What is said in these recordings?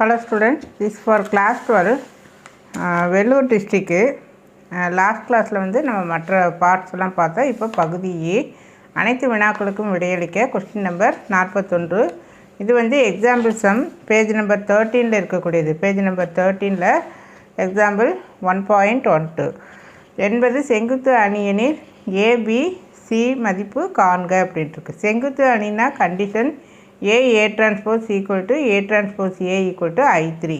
Hello students is for class twelve Vellore district last கிளாஸில் வந்து நம்ம மற்ற பார்ட்ஸ் எல்லாம் பார்த்தோம் இப்போ பகுதி ஏ அனைத்து வினாக்களுக்கும் விடையளிக்க கொஸ்டின் நம்பர் நாற்பத்தொன்று. இது வந்து எக்ஸாம்பிள் சம் பேஜ் நம்பர் தேர்ட்டீனில் இருக்கக்கூடியது. Page number தேர்ட்டீனில் example one point one two என்பது செங்குத்து அணியனில் ஏபி சி மதிப்பு காண்க அப்படின்ட்டுருக்கு செங்குத்து அணினா condition A A transpose equal to A transpose A equal to I three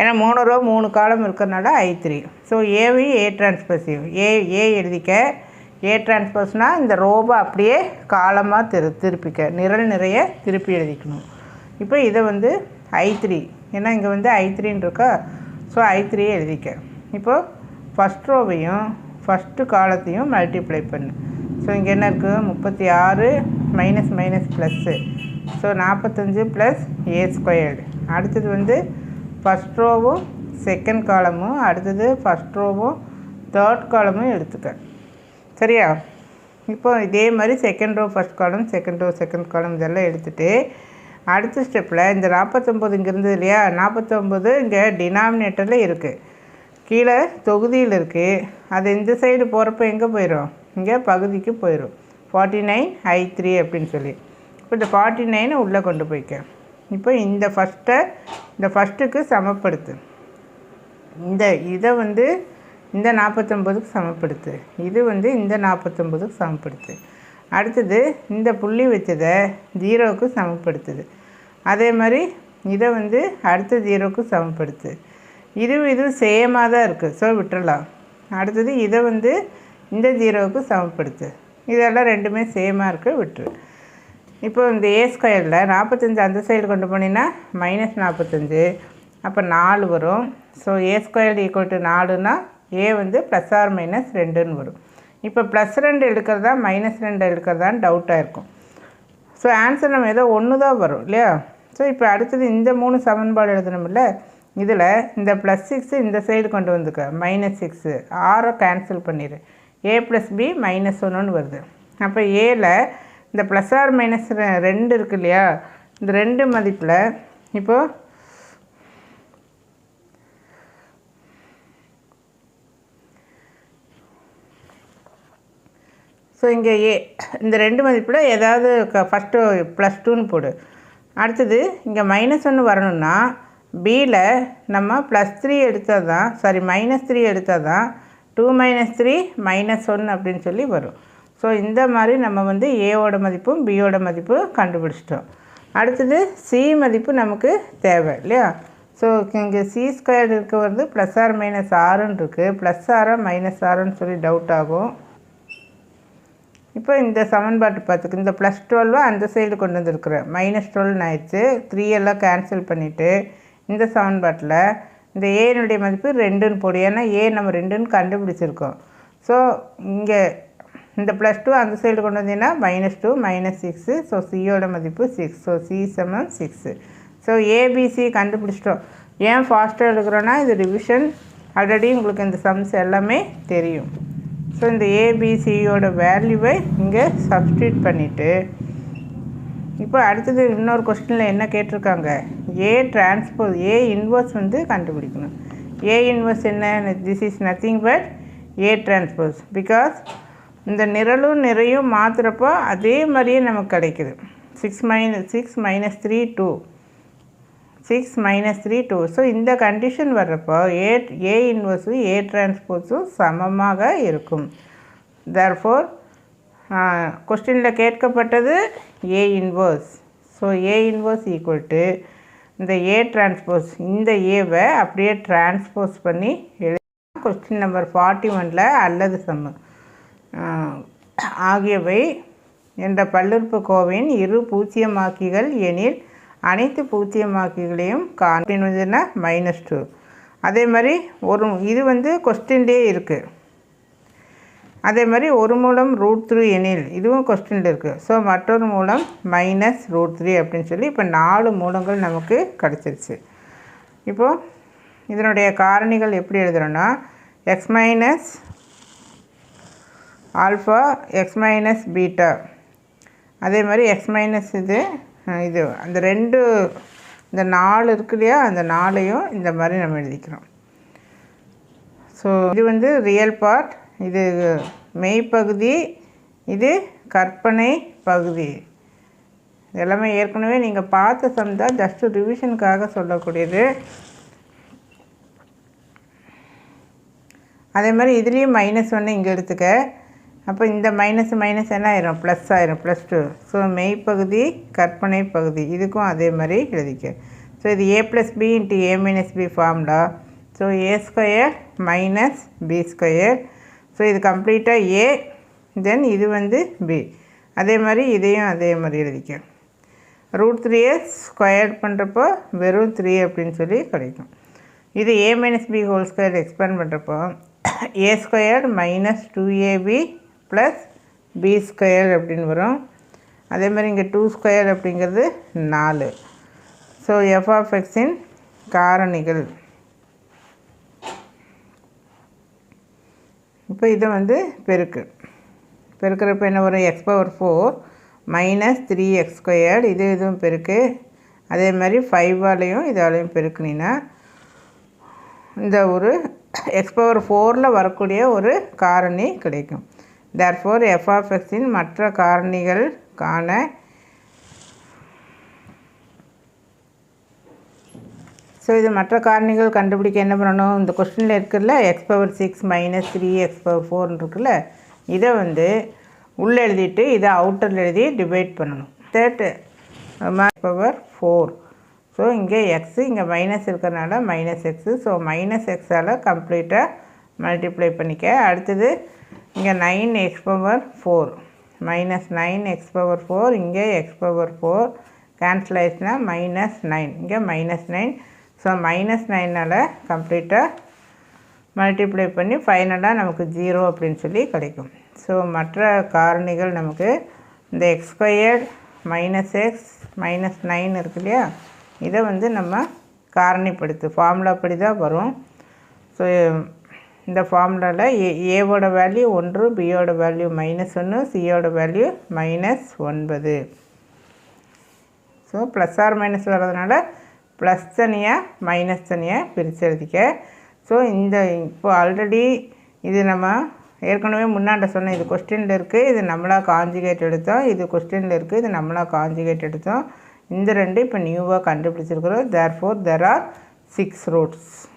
ஏன்னா மூணு ரோ மூணு காலம் இருக்கிறனால ஐ த்ரீ ஸோ ஏவையும் ஏ டிரான்ஸ்போசிவ் ஏ ஏ எழுதிக்க ஏ டிரான்ஸ்போஸ்னால் இந்த ரோவை அப்படியே காலமாக திரு திருப்பிக்க நிரல் நிறைய திருப்பி எழுதிக்கணும். இப்போ இதை வந்து ஐ த்ரீ ஏன்னா இங்கே வந்து ஐ த்ரீன்னு இருக்கா? ஸோ ஐ த்ரீயே எழுதிக்க இப்போது ஃபஸ்ட் ரோவையும் ஃபஸ்ட்டு காலத்தையும் மல்டிப்ளை பண்ணு. ஸோ இங்கே என்ன இருக்குது முப்பத்தி ஆறு மைனஸ் மைனஸ் ப்ளஸ்ஸு ஸோ நாற்பத்தஞ்சு ப்ளஸ் ஏ ஸ்கொயர்டு அடுத்தது வந்து ஃபஸ்ட் ரோவும் செகண்ட் காலமும் அடுத்தது ஃபஸ்ட் ரோவும் தேர்ட் காலமும் எடுத்துக்க. சரியா? இப்போ இதே மாதிரி second row first column second row second column இதெல்லாம் எடுத்துகிட்டு அடுத்த ஸ்டெப்பில் இந்த நாற்பத்தொம்போது இங்கே இருந்தது இல்லையா? நாற்பத்தொம்போது இங்கே டினாமினேட்டரில் இருக்குது கீழே தொகுதியில் இருக்குது அது இந்த சைடு போகிறப்ப எங்கே போயிடும் இங்கே பகுதிக்கு போயிடும் ஃபார்ட்டி நைன் ஐ த்ரீ அப்படின்னு சொல்லி. இப்போ இந்த ஃபார்ட்டி நைனை உள்ளே கொண்டு போய்க்க. இப்போ இந்த ஃபஸ்ட்டை இந்த ஃபஸ்ட்டுக்கு சமப்படுத்து. இந்த இதை வந்து இந்த நாற்பத்தொம்போதுக்கு சமப்படுத்து. இது வந்து இந்த நாற்பத்தொம்போதுக்கு சமப்படுத்து. அடுத்தது இந்த புள்ளி வச்சதை ஜீரோவுக்கு சமப்படுத்துது. அதே மாதிரி இதை வந்து அடுத்த ஜீரோவுக்கு சமப்படுத்து. இது இது சேமாக தான் இருக்குது ஸோ விட்டுறலாம். அடுத்தது இதை வந்து இந்த ஜீரோவுக்கு சமப்படுத்து. இதெல்லாம் ரெண்டுமே சேமாக இருக்குது விட்டுரு. இப்போ இந்த ஏ ஸ்கொயரில் நாற்பத்தஞ்சு அந்த சைடு கொண்டு போனீங்கன்னா மைனஸ் நாற்பத்தஞ்சு. அப்போ நாலு வரும். So A square equal to நாலுனா A வந்து ப்ளஸ் ஆர் மைனஸ் ரெண்டுன்னு வரும். இப்போ ப்ளஸ் ரெண்டு எடுக்கிறதா மைனஸ் ரெண்டு எடுக்கிறதான்னு டவுட்டாக இருக்கும். ஸோ ஆன்சர் நம்ம ஏதோ ஒன்று தான் வரும் இல்லையா? ஸோ இப்போ அடுத்தது இந்த மூணு சமன்பாடு எழுதணும்ல? இதில் இந்த ப்ளஸ் சிக்ஸு இந்த சைடு கொண்டு வந்துக்க மைனஸ் சிக்ஸு ஆரை கேன்சல் பண்ணிடு ஏ ப்ளஸ் பி மைனஸ் ஒன்றுன்னு வருது. அப்போ ஏல இந்த ப்ளஸ் ஆர் மைனஸ் ரெண்டு இருக்கு இல்லையா? இந்த ரெண்டு மதிப்பில் இப்போது ஸோ இங்கே ஏ இந்த ரெண்டு மதிப்பில் ஏதாவது க ஃபஸ்ட்டு ப்ளஸ் டூன்னு போடு. அடுத்தது இங்கே மைனஸ் ஒன்று வரணும்னா பியில் நம்ம ப்ளஸ் த்ரீ எடுத்தால் தான் சாரி மைனஸ் த்ரீ எடுத்தால் தான் two minus three minus one அப்படின்னு சொல்லி வரும். ஸோ இந்த மாதிரி நம்ம வந்து ஏவோட மதிப்பும் பியோட மதிப்பும் கண்டுபிடிச்சிட்டோம். அடுத்தது சி மதிப்பு நமக்கு தேவை இல்லையா? ஸோ இங்கே சி ஸ்கொயர் இருக்க வந்து ப்ளஸ் ஆர் மைனஸ் ஆறுன்னு இருக்குது ப்ளஸ் ஆரா மைனஸ் ஆறுன்னு சொல்லி டவுட் ஆகும். இப்போ இந்த சமன்பாட்டு பார்த்துக்கு இந்த ப்ளஸ் டுவெல்வை அந்த சைடு கொண்டு வந்துருக்குறேன் மைனஸ் டுவெல்னு ஆயிடுச்சு. த்ரீ எல்லாம் கேன்சல் பண்ணிவிட்டு இந்த சமன்பாட்டில் இந்த ஏனுடைய மதிப்பு ரெண்டுன்னு போடு. ஏன்னா ஏ நம்ம ரெண்டுன்னு கண்டுபிடிச்சிருக்கோம். ஸோ இங்கே இந்த ப்ளஸ் டூ அந்த சைடு கொண்டு வந்தீங்கன்னா minus two minus six so சியோட மதிப்பு சிக்ஸ் ஸோ சி சமம் சிக்ஸு ஸோ ஏபிசி கண்டுபிடிச்சிட்டோம். ஏன் ஃபாஸ்ட்டாக எடுக்கிறோன்னா இது ரிவிஷன் ஆல்ரெடி உங்களுக்கு இந்த சம்ஸ் எல்லாமே தெரியும். ஸோ இந்த ஏபிசியோட வேல்யூவை இங்கே சப்ஸ்டியூட் பண்ணிவிட்டு இப்போ அடுத்தது இன்னொரு கொஸ்டினில் என்ன கேட்டிருக்காங்க? ஏ டிரான்ஸ்போஸ் ஏ இன்வர்ஸ் வந்து கண்டுபிடிக்கணும். ஏ இன்வர்ஸ் என்ன? This is nothing but A transpose because இந்த நிரலும் நிறையும் மாற்றுறப்போ அதே மாதிரியே நமக்கு கிடைக்குது. Six minus six minus three two six minus three two so இந்த கண்டிஷன் வர்றப்போ ஏ ஏ இன்வர்ஸும் ஏ டிரான்ஸ்போஸும் சமமாக இருக்கும். தர்ஃபோர் கொஸ்டினில் கேட்கப்பட்டது A inverse so A inverse equal to இந்த ஏ டிரான்ஸ்போஸ் இந்த ஏவை அப்படியே டிரான்ஸ்போஸ் பண்ணி எழுதி கொஸ்டின் நம்பர் ஃபார்ட்டி ஒனில் அல்லது சம்மு. ஆகியவை என்ற பல்லுறுப்புக்கோவையின் இரு பூச்சியமாக்கிகள் எனில் அனைத்து பூச்சியமாக்கிகளையும் காண்பினா மைனஸ் டூ அதே மாதிரி ஒரு இது வந்து கொஸ்டின்லேயே இருக்குது அதே மாதிரி ஒரு மூலம் ரூட் த்ரீ எனில் இதுவும் கொஸ்டினில் இருக்குது ஸோ மற்றொரு மூலம் மைனஸ் ரூட் த்ரீ அப்படின்னு சொல்லி இப்போ நாலு மூலங்கள் நமக்கு கிடச்சிருச்சு. இப்போது இதனுடைய காரணிகள் எப்படி எழுதுகிறோன்னா X minus alpha X minus beta. அதே மாதிரி எக்ஸ் மைனஸ் இது இது. அந்த ரெண்டு இந்த நாலு இருக்கு இல்லையா அந்த நாளையும் இந்த மாதிரி நம்ம எழுதிக்கிறோம். ஸோ இது வந்து ரியல் பார்ட் இது மெய்ப்பகுதி இது கற்பனை பகுதி. எல்லாமே ஏற்கனவே நீங்கள் பார்த்த சம் தான் ஜஸ்ட்டு ரிவிஷனுக்காக சொல்லக்கூடியது. அதே மாதிரி இதுலேயும் மைனஸ் ஒன்று இங்கே எடுத்துக்க. அப்போ இந்த மைனஸ் மைனஸ் என்ன ஆயிரும்? ப்ளஸ் ஆயிரும். ப்ளஸ் டூ ஸோ மெய்ப்பகுதி கற்பனை பகுதி. இதுக்கும் அதே மாதிரி எழுதிக்க. ஸோ இது A plus B into A minus B ஃபார்ம்டா so A square minus B square so இது கம்ப்ளீட்டாக ஏ தென் இது வந்து பி அதே மாதிரி இதையும் அதே மாதிரி எழுதிக்க. ரூட் த்ரீயை ஸ்கொயர் பண்ணுறப்போ வெறும் த்ரீ அப்படின்னு சொல்லி கிடைக்கும். இது A minus B whole square expand பண்ணுறப்போ A square minus two AB plus B square அப்படின்னு வரும். அதே மாதிரி இங்கே டூ ஸ்கொயர் அப்படிங்கிறது நாலு. ஸோ எஃப் ஆஃப் எக்ஸின் காரணிகள். இப்போ இதை வந்து பெருக்கு. பெருக்கிறப்ப என்ன வரும்? X power four minus three X squared இது இதுவும் பெருக்கு. அதே மாதிரி ஃபைவாலையும் இதாலையும் பெருக்குனீங்கன்னா இந்த ஒரு எக்ஸ் பவர் ஃபோரில் வரக்கூடிய ஒரு காரணி கிடைக்கும். தர்ஃபோர் எஃப் மற்ற காரணிகள் காண ஸோ இது மற்ற காரணிகள் கண்டுபிடிக்க என்ன பண்ணணும்? இந்த கொஸ்டினில் இருக்குல்ல X power six minus three X power ஃபோர்னு இருக்குல்ல இதை வந்து உள்ளே எழுதிட்டு இதை அவுட்டரில் எழுதி டிவைட் பண்ணணும். தேர்ட்டு பவர் ஃபோர் ஸோ இங்கே எக்ஸு இங்கே மைனஸ் இருக்கிறனால மைனஸ் எக்ஸு ஸோ மைனஸ் எக்ஸால் கம்ப்ளீட்டாக மல்டிப்ளை பண்ணிக்க. அடுத்தது இங்கே nine X power four minus nine X power four இங்கே எக்ஸ் பவர் ஃபோர் கேன்சல் ஆயிடுச்சுன்னா மைனஸ் நைன் இங்கே மைனஸ் நைன் ஸோ மைனஸ் நைனால் கம்ப்ளீட்டாக மல்டிப்ளை பண்ணி ஃபைனலாக நமக்கு ஜீரோ அப்படின்னு சொல்லி கிடைக்கும். ஸோ மற்ற காரணிகள் நமக்கு இந்த X squared minus X minus nine இருக்கு இல்லையா? இதை வந்து நம்ம காரணிப்படுத்து. ஃபார்முலாப்படி தான் வரும். ஸோ இந்த ஃபார்முலாவில் ஏ ஏவோட வேல்யூ ஒன்று பியோட வேல்யூ மைனஸ் ஒன்று சியோட வேல்யூ மைனஸ் ஒன்பது. ஸோ ப்ளஸ் ஆர் மைனஸ் வர்றதுனால ப்ளஸ் தனியாக மைனஸ் தனியாக பிரித்து எழுதிக்க. ஸோ இந்த இப்போ ஆல்ரெடி இது நம்ம ஏற்கனவே முன்னாண்ட சொன்னேன் இது கொஸ்டினில் இருக்குது இது நம்மளாக காஞ்சிகேட் எடுத்தோம். இது கொஸ்டினில் இருக்குது இது நம்மளாக காஞ்சிகேட் எடுத்தோம். இந்த ரெண்டு இப்போ நியூவாக கண்டுபிடிச்சிருக்கிறோம். Therefore there are six roots